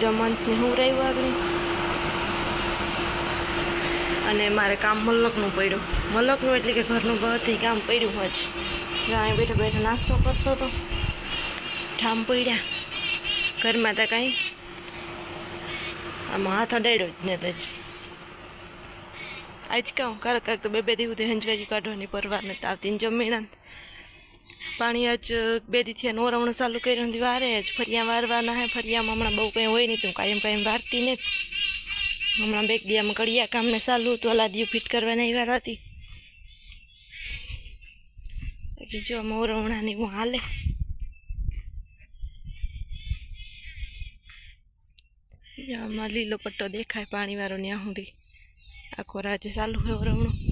જો મંથને હું રહ્યું આગળ અને મારે કામ મલકનું પડ્યું. મલકનું એટલે કે ઘરનું બધી કામ પડ્યું જો અહીં બેઠો બેઠો નાસ્તો કરતો હતો ઠામ પડ્યા. ઘરમાં તો કાંઈ આમાં હાથ અડાડ્યો જ ને તો આજ કહું કારક કારક તો બે બે દિવસ હંજવાજી કાઢવાની પરવાર નથી આવતી ને જમીન પાણી આજ બે દીથી નોરવણું ચાલુ કર્યું નથી વારે જ ફરિયા વારવાના હે, ફરિયામાં હમણાં બહુ કંઈ હોય નહીં, તું કાયમ કાયમ વારતી ને હમણાં બેગ દિયામાં કડિયા કામને ચાલુ હતું અલાદિયું ફિટ કરવાના વાર હતી બાકી જો આમાં ઓરવણાની હું હાલે. જો આમાં લીલો પટ્ટો દેખાય, પાણીવાળો ત્યાં સુધી. આખો રાજ્ય ચાલુ હોય ઓરવણું.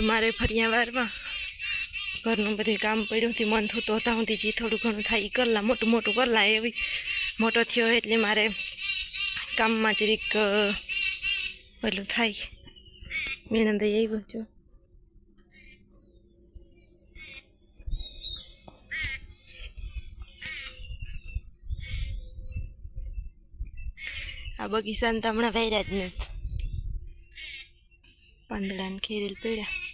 એ મારે ફરિયા વારવા ઘરનું બધું કામ પડ્યું હતી, મન થતું હતા સુધી જે થોડું ઘણું થાય એ કરલા, મોટું મોટું કરલા, એવી મોટો થયો એટલે મારે કામમાં જરીક પેલું થાય. મેણંદ આવ્યું જો. આ બગીચાને તો હમણાં વાયરા જ નથી. પાંદડાને ખેરેલ પડ્યા.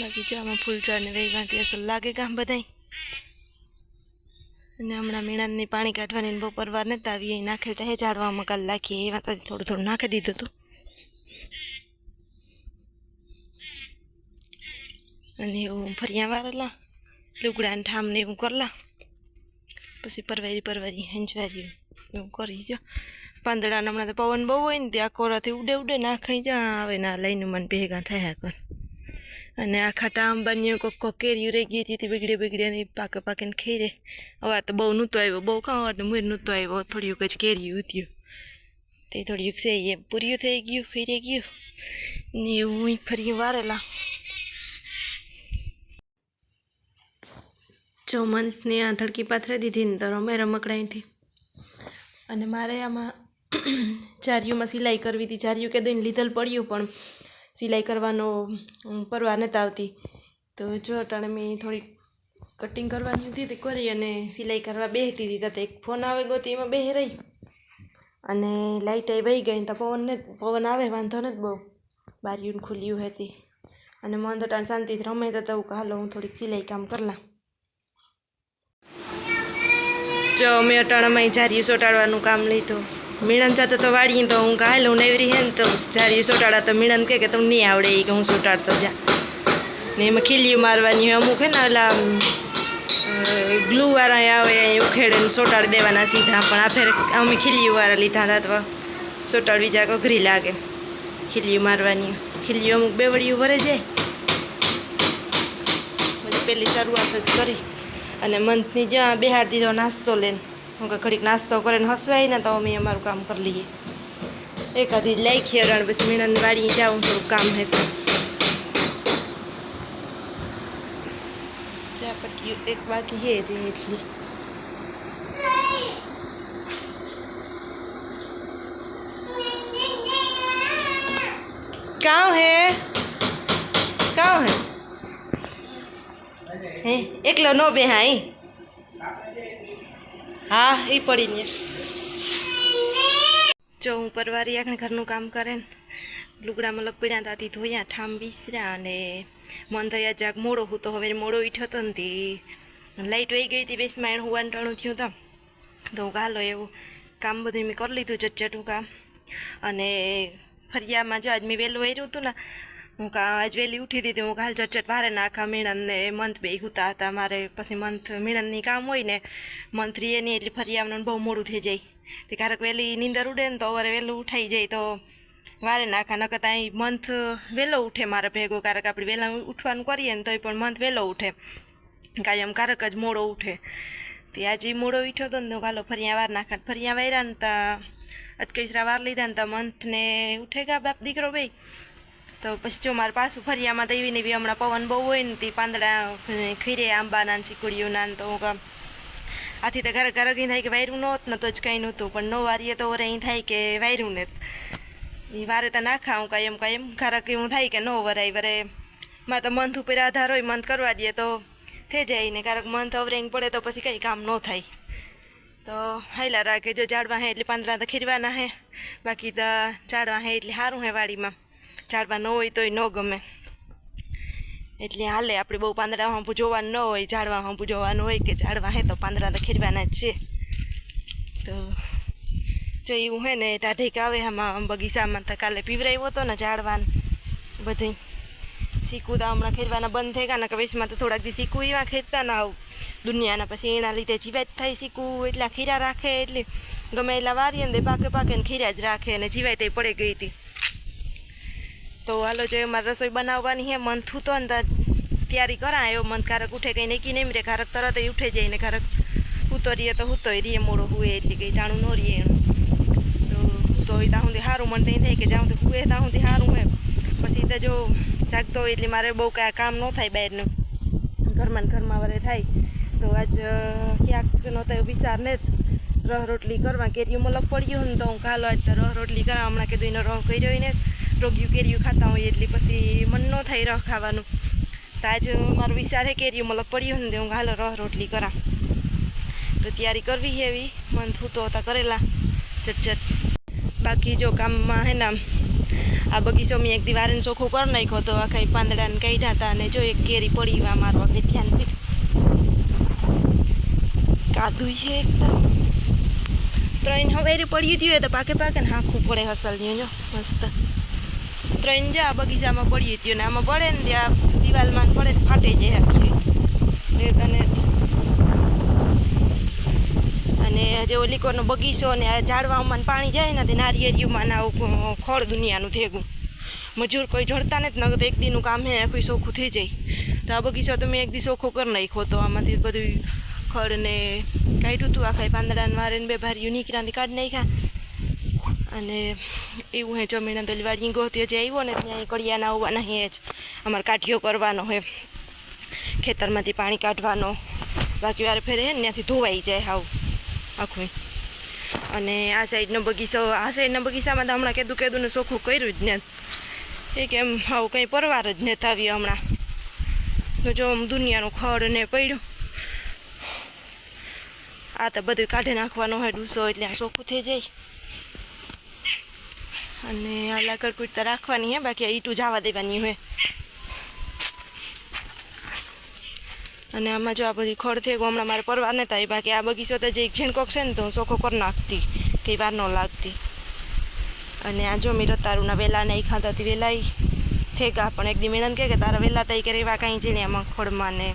બાકી જો આમાં ફૂલ ચડને વહીવાથી અસર લાગે કામ બધાય. અને હમણાં મીણાની પાણી કાઢવાની બહુ પરવાર વાર નતા આવી એ નાખેલ તો હે ઝાડવામાં કાલ નાખીએ એવા તો થોડું થોડું નાખી દીધું હતું અને એવું ફરિયા વારેલા, લુગડા ને ઠામ ને એવું કરલા. પછી પરવારી પરવારી હંજવારી એવું કરી જો. પાંદડા હમણાં તો પવન બહુ હોય ને, ત્યાં કોરાથી ઉડે ઉડે ના ખાઈ જા આવે ના લઈને મને ભેગા થયા કર. અને આખા ટામ બન્યું કોક કોક કેરીયું રહી ગઈ હતી બગડે બગડે ને પાકે પાકીને ખાઈ રે અવાર તો બહુ નહોતો આવ્યો, બહુ કાં? અવાર તો મુર નહોતો આવ્યો. થોડીક જ કેરીયું ઉત્યું તે થોડીક છે એ પૂર્યું થઈ ગયું ફરી ગયું. ને હું ફરી વારેલા. જો મંથની આ ધડકી પાથરી દીધી ને તો રમે રમકડાઈથી અને મારે આમાં ચારિયુંમાં સિલાઈ કરવી હતી. ચારિયું કે દઈને લીધેલ પડ્યું પણ સિલાઈ કરવાનો પરવા નહોતા આવતી. તો જો અટાણે મેં થોડીક કટિંગ કરવાની હતી તે કરી અને સિલાઈ કરવા બેસતી હતી. તો એક ફોન આવે ગયો એમાં બેહી રહી. અને લાઇટ આવી વહી ગઈ તો પવન ને, પવન આવે, વાંધો નથી બહુ. બારીયું ખુલ્યું હતી. અને મન તો અટાણે શાંતિથી રમે તો કે હાલો, હું થોડીક સિલાઈ કામ કરલા જો અમે અટાણામાં જારિયું ચોંટાડવાનું કામ લીધું. મીણન જાતે તો વાળીએ તો હું કાલે હું નેવરી હે ને તો જારિયું સોટાડા તો મીણન કહે કે તમને નહીં આવડે એ કે હું ચોંટાડતો જા. ને એમાં ખીલીયું મારવાની હોય, અમુક હે ને ઓલા ગ્લુવાળા આવે, એ ઉખેડે ને સોટાડી દેવાના સીધા, પણ આ ફેર અમે ખીલીયુંવાળા લીધા હતા તો ચોંટાડવી જાક અઘરી લાગે. ખીલીયું મારવાની ખીલીયું અમુક બેવડિયું ભરે જાય પછી પહેલી શરૂઆત જ કરી. અને મંથની જ્યાં બેહાડ દીધો નાસ્તો લઈને હું કે ઘડીક નાસ્તો કરીને હસવાય ને તો અમે અમારું કામ કરી લઈએ. એકાદી લાખીએ અને પછી મીણન વાળી જાઉં થોડું કામ હે તો. ચા પટ્ટી એક બાકી હે જે એટલી. કાં હે? કાં હે? હે, એકલો નો બે હા હા એ પડીને જો હું પરવારી આખને ઘરનું કામ કરે ને લુગડામાં લકપીડ્યા તાથી ધોયા, ઠામ વિસર્યા અને મન થયા જાગ મોડો હું તો હવે મોડો ઈઠ્યો હતો ને તે. લાઈટ વહી ગઈ હતી બેસમાં માણ હું ટાણું થયું તો. હું હાલો એવું, કામ બધું મેં કરી લીધું ચટચટું કામ. અને ફરિયામાં જો આજ મેં વહેલું વર્યું હતું ને હું કાં આજ વહેલી ઉઠી દીધી, હું કાલ ચટચટ ભારે નાખા મીણનને મંથ બે હુતા હતા. મારે પછી મંથ મીણનની કામ હોય ને, મંથ રીએ નહીં એટલે ફરિયામાં બહુ મોડું થઈ જાય. તે ક્યારેક વહેલી નીંદર ઉડે ને તો અવારે વહેલું ઉઠાઈ જાય તો વારે નાખા, નકર અહીં મંથ વહેલો ઉઠે મારે ભેગો. ક્યારેક આપણે વહેલા ઉઠવાનું કરીએ ને તોય પણ મંથ વહેલો ઉઠે. કાયમ ક્યારેક જ મોડો ઉઠે. તે આજે મોડો ઉઠ્યો હતો ને કાલો ફરિયા વાર નાખા ફરિયા વાયરા ને તા અટકેસરા વાર લીધા ને તા મંથને ઉઠે ગયા બાપ દીકરો ભાઈ. તો પછી જો મારે પાછું ફરિયામાં તો એવી ને એવી હમણાં પવન બહુ હોય ને તે પાંદડા ખીરે, આંબાના ને ચીકુડીઓના તો હું આથી તો ઘરે ઘરે થાય કે વાયરું નહોત ને તો જ કંઈ નહોતું. પણ નો વારીએ તો ઓરે અહીં થાય કે વાયરું ને એ વારે તો નાખા હું કાંઈ એમ કાંઈ એમ. ઘરે એવું થાય કે ન વરાય, વરે મારે તો મંથ ઉપર આધાર હોય, મંથ કરવા દઈએ તો થઈ જાય ને. કારણ મંથ અવરેંગ પડે તો પછી કંઈ કામ ન થાય. તો હાઈલા રાખે. જો ઝાડવા હે એટલે પાંદડા તો ખીરવાના હે. બાકી તો ઝાડવા હે એટલે સારું હે વાડીમાં. ઝાડવા ન હોય તોય ન ગમે. એટલે હાલે, આપણે બહુ પાંદડા હાંભું જોવાનું ન હોય, ઝાડવા હાંભું જોવાનું હોય કે ઝાડવા હે તો પાંદડા તો ખીરવાના જ છે. તો જો એવું હે ને ટાઢીક આવે આમાં બગીચામાં. તો કાલે પીવરાવ્યો હતો ને ઝાડવાન બધું શીખવું તો હમણાં ખેરવાના બંધ થઈ ગયા ને કવેશમાં તો થોડાક દી શીખવું એવા ખેરતા ના આવું. દુનિયાના પછી એના લીધે જીવાત થાય શીખવું, એટલા ખીરા રાખે, એટલે ગમે એટલા વારીએ ને પાકે પાકે ને ખીરા જ રાખે, અને જીવાય તે પડે ગઈ હતી. તો હાલો, જો મારે રસોઈ બનાવવાની હે, મન ને તો તૈયારી કરાયો. મન કારક ઉઠે કંઈ નક્કી નહીં રે કારક તરત જ ઉઠે જાય ને કારક હૂતો રહીએ તો હૂતોય રીએ મોડો હુએ એટલે કંઈ ટાણું ન રહીએ એનું તો હૂતો હોય ત્યાં સુધી સારું મન તો એ થાય કે જ્યાં સુધી હુએ ત્યાં સુધી સારું હોય પછી તો જો જાગતો હોય એટલે મારે બહુ કાંઈ કામ ન થાય બહારનું. ઘરમાં ઘરમાં વરે થાય. તો આજ ક્યાંક નો તો વિચાર ને રહ રોટલી કરવા. કેરીઓમાં લગ પડ્યું ને તો હું કાલો આજ રહ રોટલી કરવા. હમણાં કીધું એનો રહ કર્યો ને રોગ્યું કેરીયું ખાતા હોય એટલે પછી મન ન થાય રહ ખાવાનું. તો આજ મારો વિચાર હે કેરીયું મલક પડ્યું ને હું હાલો રહ રોટલી કરા તો તૈયારી કરવી છે એવી. મન થૂતો હતા કરેલા. ચટચટ બાકી જો કામમાં હે ને આ બગીચો મેં એક દિવારીને ચોખ્ખું કરી નાખ્યો તો આખા પાંદડાને કાઢ્યા હતા અને જો એક કેરી પડી આ મારો આપણે ધ્યાન પી કાદું છે એકદમ ત્રણ હવેરી પડી ગયું હોય તો પાકે પાકે ને હાંખું પડે હસલ જો, મસ્ત. ત્રણ જા બગીચામાં પડી ગયું ને આમાં પડે ને ત્યાં દિવાલમાં પડે ને ફાટે જાય આખી તને અને જે ઓલીકોનો બગીચો ને આ ઝાડવામાં પાણી જાય ને તે નારિયેરીઓમાં આવું ખોળ દુનિયાનું થેગું. મજૂર કોઈ જડતા નથી નગર એક દીનું કામ હે કોઈ સોખું થઈ જાય. તો આ બગીચો તો મેં એક દી સોખો કરી નાખ્યો તો આમાંથી બધું ખડ ને કાઢ્યું હતું આખા પાંદડાને મારે બે ભારી નીકળ્યા કાઢી નાખ્યા. અને એવું હે જમીન તો વાડી ગોતી જે આવ્યો ને ત્યાં કડિયાના આવવાના હે જ. અમારે કાઢીઓ કરવાનો હોય ખેતરમાંથી પાણી કાઢવાનો. બાકી વારે ફેરે હે ને ત્યાંથી ધોવાઈ જાય હાવ. આખું અને આ સાઈડનો બગીચો, આ સાઈડના બગીચામાં તો હમણાં કેદું કેદુંનું ને ચોખ્ખું કર્યું જ ને. એ કેમ આવું કંઈ પરવાર જ નથી આવી હમણાં. તો જો આમ દુનિયાનું ખડ ને પડ્યું. આ તો બધું કાઢી નાખવાનું હોય ડૂસો એટલે આ ચોખ્ખું થઈ જાય. અને આ લાકડ કૂટતા રાખવાની હે, બાકી આ ઈટું જવા દેવાની હોય. અને આમાં જો આ બધી ખડ થઈ હમણાં મારે પરવાર ને થાય બાકી આ બગીચો તો જે ઝીણકોક છે ને તો હું ચોખ્ખો કરી નાખતી, કંઈ વાર ન લાગતી અને આ જો મેં રતારુના વેલા નહીં ખાતા હતી વેલાઈ, થેગા પણ એક દી કહે કે તારા વેલા તઈ કે એવા કાંઈ જઈને એમાં ખોડમાં ને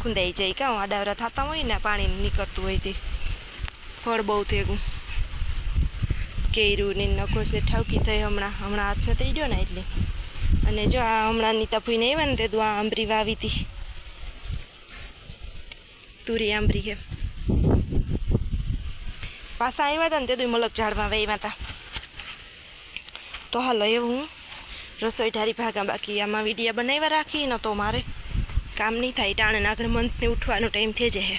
ખૂંદાઈ જાય. કાં આડાવરા થતા હોય ને પાણી નીકળતું હોય તે. ફળ બહુ થેગું. કેરું ને નખો છે, ઠાવકી થઈ હમણાં હમણાં હાથ નથી ગયો ને એટલે. અને જો આ હમણાં નીતા ફૂઈને આવ્યા ને તે દુ આ આંબરી વાવી હતી. તુરી આંબરી હે પાછા આવ્યા હતા ને તે દુ મલક ઝાડમાં વાવ્યા હતા તો હાલો એવું હું. રસોઈ ઢારી ભાગા બાકી, આમાં વિડીયા બનાવ્યા રાખી ન તો મારે કામ નહીં થાય, ટાણે આગળ મંથને ઉઠવાનો ટાઈમ થઈ જાય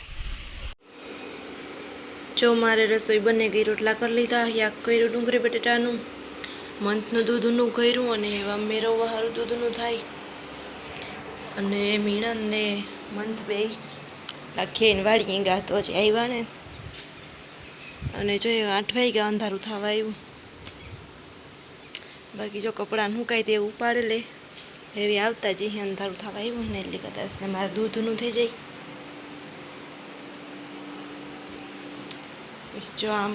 જો મારે રસોઈ બંને ગઈ રોટલા કરી લીધા યાક કર્યું ડુંગળી બટેટાનું, મંથનું દૂધનું કર્યું અને એવા મેરવવા સારું દૂધનું થાય. અને મીણનને મંથ બે આખી વાળી ગા તો જ આવ્યા ને. અને જો એ આઠ વાગ્યા અંધારું થવા આવ્યું બાકી જો કપડાં સુકાય તે ઉપાડે લે, એવી આવતા જ અંધારું થવા આવ્યું ને એટલે કદાચ ને મારે દૂધનું થઈ જાય. જો આમ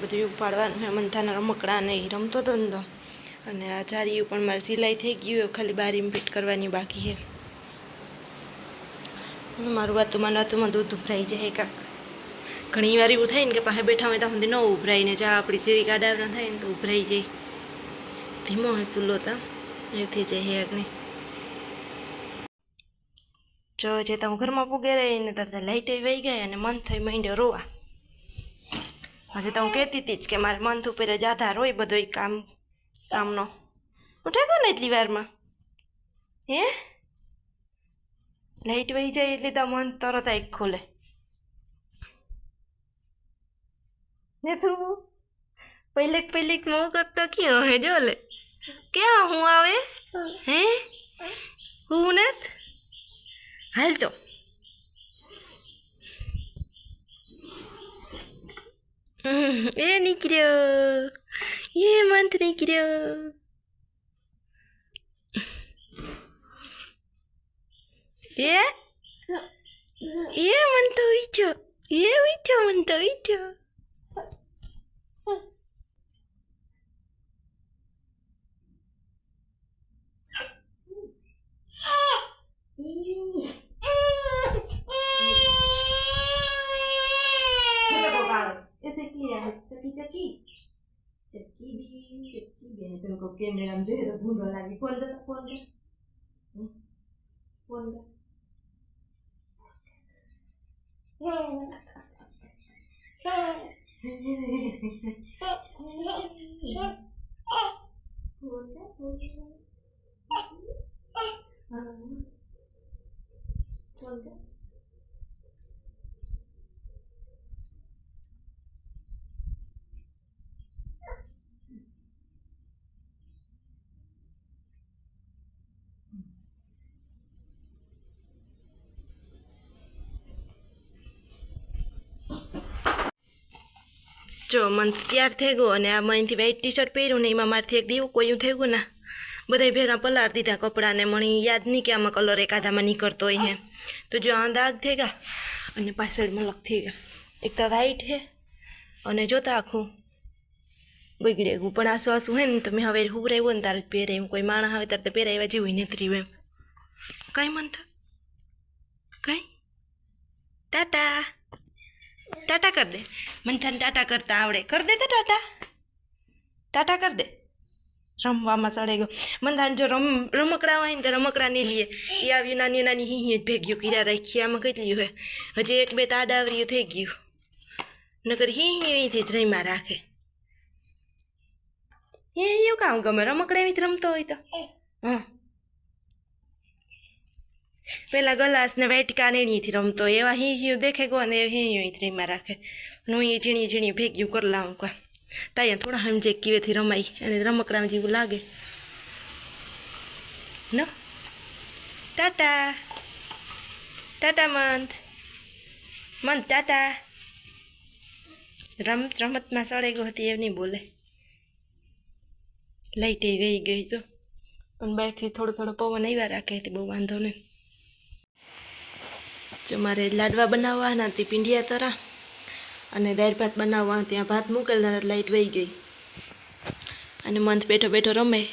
બધું ઉપાડવાનું મંથાના રમકડા ને એ રમતો હતો ને તો. અને આ ચારીયું પણ મારે સિલાઈ થઈ ગયું ખાલી બારીમાં ફિટ કરવાની બાકી છે મારું વાતુમાં વાતુમાં દૂધ ઉભરાઈ જાય કાંક. ઘણી વાર એવું થાય ને કે પાસે બેઠા હોય ત્યાં સુધી ન ઉભરાય ને જા આપણી ચીરી કાઢાવના થાય ને તો ઉભરાઈ જાય. ધીમો હોય ચૂલો તો. એ થઈ જાય હે આગળ જો જે તમે ઘરમાં પૂગે રહી ને તાર લાઈટ વહી ગઈ અને મન થઈ માંડ્યો રોવા. હજી તો હું કહેતી હતી જ કે મારે મંથ ઉપર જ આધાર હોય બધો કામ, કામનો. ઉઠે ને એટલી વારમાં? હે? લાઈટ વહી જાય એટલે તો મન તરત આંખ ખોલે. ને તું? પહેલેક પહેલેક મો કરતો ક્યાં હે જો લે. ક્યાં હું આવે? હે? હું ને えー、人気だよー。イマント人気だよー。え？えマント。ええ、いいじ、マン。Вот это уже. Вот это. જો મન તૈયાર થઈ ગયો અને આ અહીંથી વ્હાઈટ ટી શર્ટ પહેર્યું ને એમાં મારથી એક દીવું કોયું થઈ ગયું ને, બધાય ભેગા પલાળ દીધા કપડાને મને યાદ નહીં કે આમાં કલર એકાદામાં નીકળતો હોય હે. તો જો આ દાગ થઈ ગયા અને પાછળ મલક થઈ ગયા. એક તો વ્હાઈટ છે અને જોતા આખું બગડે ગયું. પણ આસુ આસુ હે ને તમે હવે હું રહેવું ને તારે પહેરે એમ કોઈ માણસ આવે ત્યારે તો એવા જેવું નથી રહ્યું એમ. કંઈ મન થાય કઈ? ટાટા. ટાટા કર દે. મને તને ટાટા કરતા આવડે. કર દે તે ટાટા. ટાટા કર દે. રમવામાં સડે ગયો. મને જો રમ રમકડા હોય ને તો રમકડા નહીં લઈએ એ આવ્યું નાની નાની હિંહી જ ભેગ્યું કીરા રાખી. આમાં કેટલી હોય? હજી એક બે તાડાવરીઓ થઈ ગયું. નકર હિંહી અહીંથી જ રમ્યા રાખે. એ એવું કામ ગમે? રમકડા એવી જ રમતો હોય તો. હા. પેલા ગલાસ ને વેટકા ને એનીથી રમતો એવા હી હિયું દેખે ગો ને હી હી ત્રીમાં રાખે હું એ ઝીણી ઝીણી ભેગ્યું કરી લાવું કા તાય થોડા સમજે કીવેથી રમાય અને રમકડા જેવું લાગે ન ટાટા ટાટા મંત મંત ટાટા રમત રમતમાં સળે ગયો હતી એવું નહીં બોલે લાઈટ એ વહી ગઈ તો પણ બહારથી થોડો થોડો પવન આવ્યા રાખે તે બહુ વાંધો નહીં જો મારે લાડવા બનાવવાના તે પીંડિયા તરા અને દાળ ભાત બનાવવા ત્યાં ભાત મૂકેલા લાઈટ વહી ગઈ. અને મંથ બેઠો બેઠો રમે.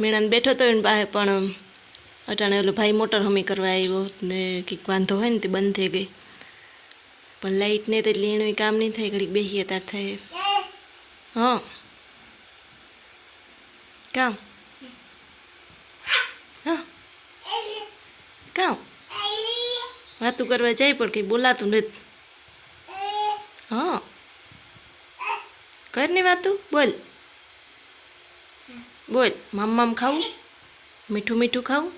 મેણાને બેઠો તો એને પાસે પણ અટાણે ઓલો ભાઈ મોટર હમી કરવા આવ્યો ને કંઈક વાંધો હોય ને તે બંધ થઈ ગઈ. પણ લાઇટ ને એટલે એનું કામ નહીં થાય, ઘડીક બેસીએ તાર થાય. હા. કામ. હા. કામ. વાતું કરવા જાય પણ કંઈ બોલાતું નથી. હા. કર ને વાતું? બોલ. બોલ. મામ મામ ખાવું? મીઠું મીઠું ખાવું?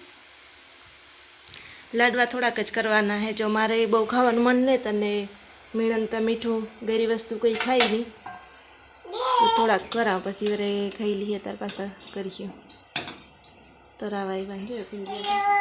લાડવા થોડાક જ કરવાના હે. જો મારે બહુ ખાવાનું મન નહીં તને મીણનતા મીઠું, ગરી વસ્તુ કંઈ ખાઈ નહીં. તો થોડાક કરા પછી વરે ખાઈ લઈએ, તાર પાછા કરીએ તરાવાય વાંધો પીંડિયા